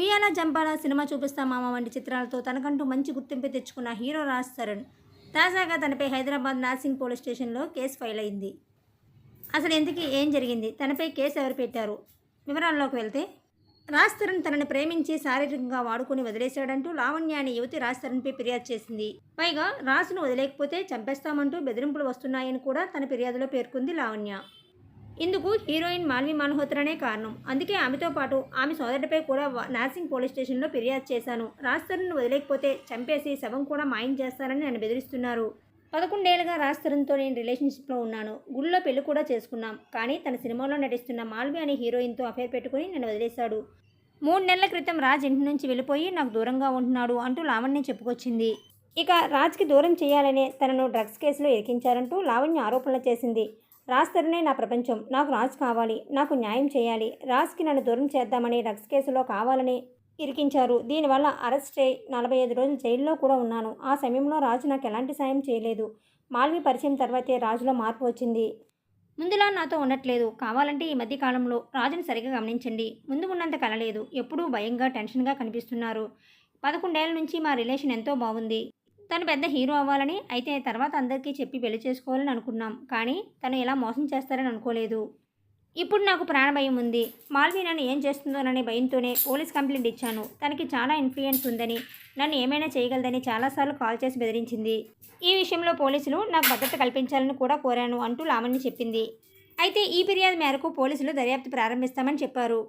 ఉయ్యాల జంపాల సినిమా చూపిస్తా మామ వంటి చిత్రాలతో తనకంటూ మంచి గుర్తింపు తెచ్చుకున్న హీరో రాజ్ తరుణ్. తాజాగా తనపై హైదరాబాద్ నార్సింగ్ పోలీస్ స్టేషన్లో కేసు ఫైల్ అయింది. అసలు ఎందుకు ఏం జరిగింది? తనపై కేసు ఎవరు పెట్టారు? వివరాల్లోకి వెళ్తే రాజ్ తరుణ్ తనని ప్రేమించి శారీరకంగా వాడుకుని వదిలేశాడంటూ లావణ్య అనే యువతి రాజ్ తరుణ్పై ఫిర్యాదు చేసింది. పైగా రాజును వదిలేకపోతే చంపేస్తామంటూ బెదిరింపులు వస్తున్నాయని కూడా తన ఫిర్యాదులో పేర్కొంది లావణ్య. ఇందుకు హీరోయిన్ మాల్వి మల్హోత్రానే కారణం. అందుకే ఆమెతో పాటు ఆమె సోదరుడిపై కూడా నాసింగ్ నార్సింగ్ పోలీస్ స్టేషన్లో ఫిర్యాదు చేశాను. రాజ్ వదిలేకపోతే చంపేసి శవం కూడా మాయం చేస్తానని నన్ను బెదిరిస్తున్నారు. పదకొండేళ్ళుగా రాజ్ తరుణ్తో నేను రిలేషన్షిప్లో ఉన్నాను. గుళ్ళో పెళ్ళి కూడా చేసుకున్నాం. కానీ తన సినిమాలో నటిస్తున్న మాల్వి అనే హీరోయిన్తో అఫేర్ పెట్టుకుని నన్ను వదిలేశాడు. మూడు నెలల క్రితం రాజ్ ఇంటి నుంచి వెళ్ళిపోయి నాకు దూరంగా ఉంటున్నాడు అంటూ లావణ్య చెప్పుకొచ్చింది. ఇక రాజ్కి దూరం చేయాలనే తనను డ్రగ్స్ కేసులో ఇరికించారంటూ లావణ్య ఆరోపణలు చేసింది. రాజ్ తరుణే నా ప్రపంచం. నాకు రాజ్ కావాలి. నాకు న్యాయం చేయాలి. రాజ్కి నన్ను దూరం చేద్దామని డ్రగ్స్ కేసులో కావాలని ఇరికించారు. దీనివల్ల అరెస్ట్ అయి నలభై ఐదు రోజులు జైల్లో కూడా ఉన్నాను. ఆ సమయంలో రాజు నాకు ఎలాంటి సాయం చేయలేదు. మాల్వి పరిచయం తర్వాతే రాజులో మార్పు వచ్చింది. ముందులా నాతో ఉండట్లేదు. కావాలంటే ఈ మధ్య కాలంలో రాజును సరిగ్గా గమనించండి. ముందు ఉన్నంత కలలేదు ఎప్పుడూ భయంగా టెన్షన్గా కనిపిస్తున్నారు. పదకొండేళ్ళ నుంచి మా రిలేషన్ ఎంతో బాగుంది. తను పెద్ద హీరో అవ్వాలని అయితే తర్వాత అందరికీ చెప్పి పెళ్ళి చేసుకోవాలని అనుకున్నాం. కానీ తను ఇలా మోసం చేస్తారని అనుకోలేదు. ఇప్పుడు నాకు ప్రాణభయం ఉంది. మాల్వి నన్ను ఏం చేస్తుందోననే భయంతోనే పోలీస్ కంప్లైంట్ ఇచ్చాను. తనకి చాలా ఇన్ఫ్లుయెన్స్ ఉందని నన్ను ఏమైనా చేయగలదని చాలాసార్లు కాల్ చేసి బెదిరించింది. ఈ విషయంలో పోలీసులు నాకు భద్రత కల్పించాలని కూడా కోరాను అంటూ లావణ్య చెప్పింది. అయితే ఈ ఫిర్యాదు మేరకు పోలీసులు దర్యాప్తు ప్రారంభిస్తామని చెప్పారు.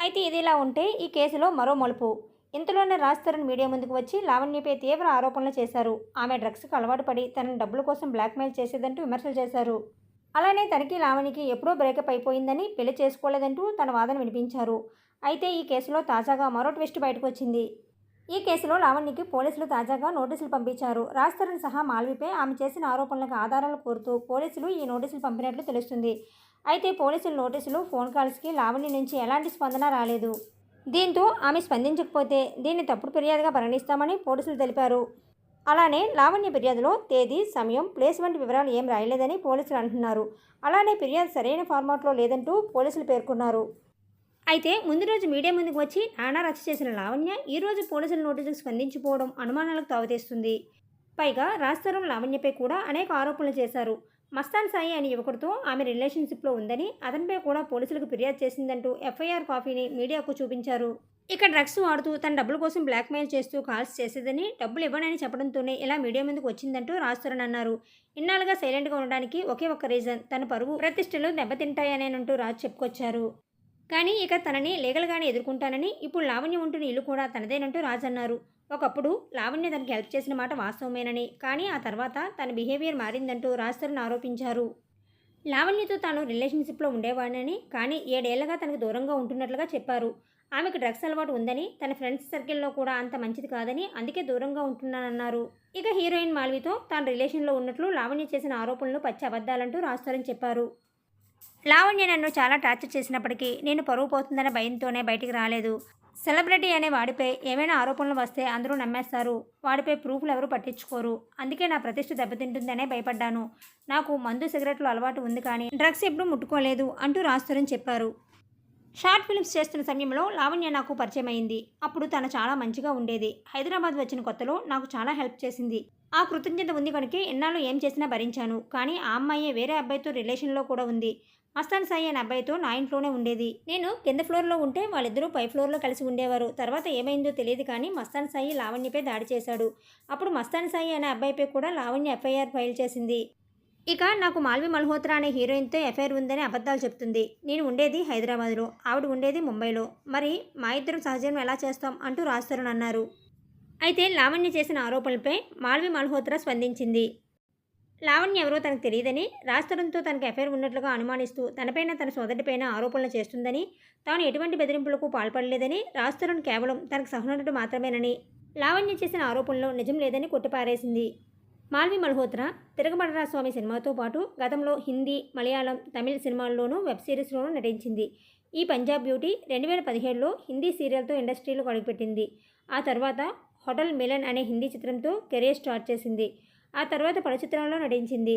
అయితే ఇదిలా ఉంటే ఈ కేసులో మరో మలుపు. ఇంతలోనే రాజ్ తరుణ్ మీడియా ముందుకు వచ్చి లావణ్యపై తీవ్ర ఆరోపణలు చేశారు. ఆమె డ్రగ్స్కి అలవాటు పడి తనని డబ్బుల కోసం బ్లాక్మెయిల్ చేసేదంటూ విమర్శలు చేశారు. అలానే తనకి లావణికి ఎప్పుడో బ్రేకప్ అయిపోయిందని పెళ్ళి చేసుకోలేదంటూ తన వాదన వినిపించారు. అయితే ఈ కేసులో తాజాగా మరో ట్విస్ట్ బయటకు వచ్చింది. ఈ కేసులో లావణ్యకి పోలీసులు తాజాగా నోటీసులు పంపించారు. రాజ్ తరుణ్ సహా మాల్విపై ఆమె చేసిన ఆరోపణలకు ఆధారాలు కోరుతూ పోలీసులు ఈ నోటీసులు పంపినట్లు తెలుస్తుంది. అయితే పోలీసుల నోటీసులు ఫోన్ కాల్స్కి లావణ్య నుంచి ఎలాంటి స్పందన రాలేదు. దీంతో ఆమె స్పందించకపోతే దీన్ని తప్పుడు ఫిర్యాదుగా పరిగణిస్తామని పోలీసులు తెలిపారు. అలానే లావణ్య ఫిర్యాదులో తేదీ సమయం ప్లేస్ వంటి వివరాలు ఏం రాయలేదని పోలీసులు అంటున్నారు. అలానే ఫిర్యాదు సరైన ఫార్మాట్లో లేదంటూ పోలీసులు పేర్కొన్నారు. అయితే ముందు రోజు మీడియా ముందుకు వచ్చి నానా రచ్చ చేసిన లావణ్య ఈరోజు పోలీసుల నోటీసులకు స్పందించిపోవడం అనుమానాలకు తావతీస్తుంది. పైగా రాస్తారం లావణ్యపై కూడా అనేక ఆరోపణలు చేశారు. మస్తాన్ సాయి అనే యువకుడితో ఆమె రిలేషన్షిప్లో ఉందని అతనిపై కూడా పోలీసులకు ఫిర్యాదు చేసిందంటూ ఎఫ్ఐఆర్ కాపీని మీడియాకు చూపించారు. ఇక డ్రగ్స్ వాడుతూ తన డబ్బుల కోసం బ్లాక్మెయిల్ చేస్తూ కాల్స్ చేసేదని డబ్బులు ఇవ్వనని చెప్పడంతోనే ఇలా మీడియా ముందుకు వచ్చిందంటూ రాస్తరన్ అన్నారు. ఇన్నాళ్ళుగా సైలెంట్గా ఉండడానికి ఒకే ఒక్క రీజన్ తన పరువు ప్రతిష్టలు దెబ్బతింటాయనేనంటూ రాజు చెప్పుకొచ్చారు. కానీ ఇక తనని లీగల్గానే ఎదుర్కొంటానని ఇప్పుడు లావణ్య ఉంటున్న ఇల్లు కూడా తనదేనంటూ రాజన్నారు ఒకప్పుడు లావణ్య తనకి హెల్ప్ చేసిన మాట వాస్తవమేనని కానీ ఆ తర్వాత తన బిహేవియర్ మారిందంటూ రాజ్ ఆరోపించారు. లావణ్యతో తాను రిలేషన్షిప్లో ఉండేవాడినని కానీ ఏడేళ్ళగా తనకు దూరంగా ఉంటున్నట్లుగా చెప్పారు. ఆమెకు డ్రగ్స్ అలవాటు ఉందని తన ఫ్రెండ్స్ సర్కిల్లో కూడా అంత మంచిది కాదని అందుకే దూరంగా ఉంటున్నానన్నారు. ఇక హీరోయిన్ మాల్వితో తాను రిలేషన్లో ఉన్నట్లు లావణ్య చేసిన ఆరోపణలు పచ్చి అబద్ధాలంటూ రాస్తారని చెప్పారు. లావణ్య నన్ను చాలా టార్చర్ చేసినప్పటికీ నేను పరువు పోతుందనే భయంతోనే బయటికి రాలేదు. సెలబ్రిటీ అనే వాడిపై ఏమైనా ఆరోపణలు వస్తే అందరూ నమ్మేస్తారు. వాడిపై ప్రూఫ్లు ఎవరు పట్టించుకోరు. అందుకే నా ప్రతిష్ట దెబ్బతింటుందనే భయపడ్డాను. నాకు మందు సిగరెట్లు అలవాటు ఉంది కానీ డ్రగ్స్ ఎప్పుడూ ముట్టుకోలేదు అంటూ రాస్తారని చెప్పారు. షార్ట్ ఫిల్మ్స్ చేస్తున్న సమయంలో లావణ్య నాకు పరిచయం అయింది. అప్పుడు తను చాలా మంచిగా ఉండేది. హైదరాబాద్ వచ్చిన కొత్తలో నాకు చాలా హెల్ప్ చేసింది. ఆ కృతజ్ఞత ఉంది కనుక ఎన్నాళ్ళు ఏం చేసినా భరించాను. కానీ ఆ అమ్మాయి వేరే అబ్బాయితో రిలేషన్లో కూడా ఉంది. మస్తాన్ సాయి అనే అబ్బాయితో నా ఇంట్లోనే ఉండేది. నేను కింద ఫ్లోర్లో ఉంటే వాళ్ళిద్దరూ పై ఫ్లోర్లో కలిసి ఉండేవారు. తర్వాత ఏమైందో తెలియదు కానీ మస్తాన్ సాయి లావణ్యపై దాడి చేశాడు. అప్పుడు మస్తాన్ సాయి అనే అబ్బాయిపై కూడా లావణ్య ఎఫ్ఐఆర్ ఫైల్ చేసింది. ఇక నాకు మాల్వి మల్హోత్రా అనే హీరోయిన్తో ఎఫ్ఐఆర్ ఉందని అబద్ధాలు చెప్తుంది. నేను ఉండేది హైదరాబాద్లో ఆవిడ ఉండేది ముంబైలో. మరి మా ఇద్దరం సహజీవనం ఎలా చేస్తాం అంటూ రాస్తారని అన్నారు. అయితే లావణ్య చేసిన ఆరోపణలపై మాల్వి మల్హోత్రా స్పందించింది. లావణ్య ఎవరో తనకు తెలియదని రాస్తరంతో తనకు ఎఫైర్ ఉన్నట్లుగా అనుమానిస్తూ తనపైన తన సోదరిపైన ఆరోపణలు చేస్తుందని తాను ఎటువంటి బెదిరింపులకు పాల్పడలేదని రాజ్తరుణ్ కేవలం తనకు సహనటుడు మాత్రమేనని లావణ్య చేసిన ఆరోపణలో నిజం లేదని కొట్టిపారేసింది. మాల్వి మల్హోత్రా తిరగబడరా స్వామి సినిమాతో పాటు గతంలో హిందీ మలయాళం తమిళ సినిమాల్లోనూ వెబ్ సిరీస్లోనూ నటించింది. ఈ పంజాబ్ బ్యూటీ రెండు వేల పదిహేడులో హిందీ సీరియల్తో ఇండస్ట్రీలో అడుగుపెట్టింది. ఆ తర్వాత హోటల్ మిలన్ అనే హిందీ చిత్రంతో కెరీర్ స్టార్ట్ చేసింది. ఆ తర్వాత పలు చిత్రాల్లో నటించింది.